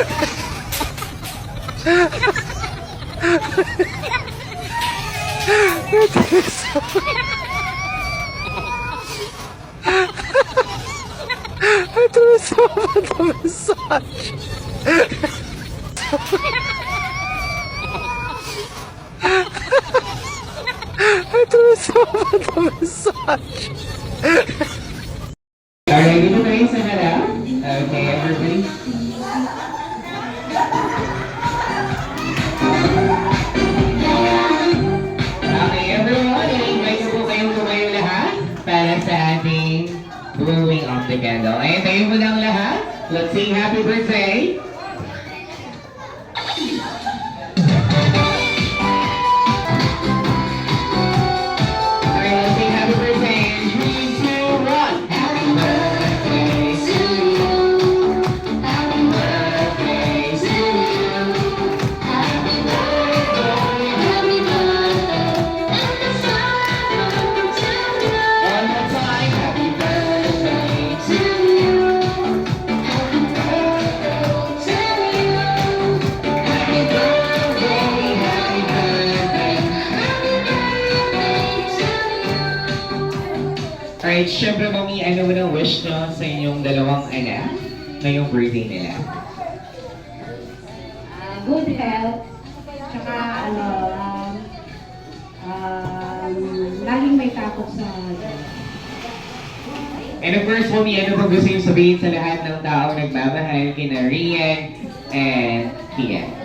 Ito na sa mga massage. Ito na sa mga massage. Alright, dito tayo sa harap. Okay, blowing of the candle. Ayun, tayo mo lang lahat. Let's sing happy birthday. Alright, syempre mami, ano mo ng wish nyo sa inyong dalawang anak ngayong birthday nila? Ah, good health, tsaka ano, um, um, laging may takot sa And of course, mami, ano bang gusto yung sabihin sa lahat ng tao nagmamahal kina Rian and Kian?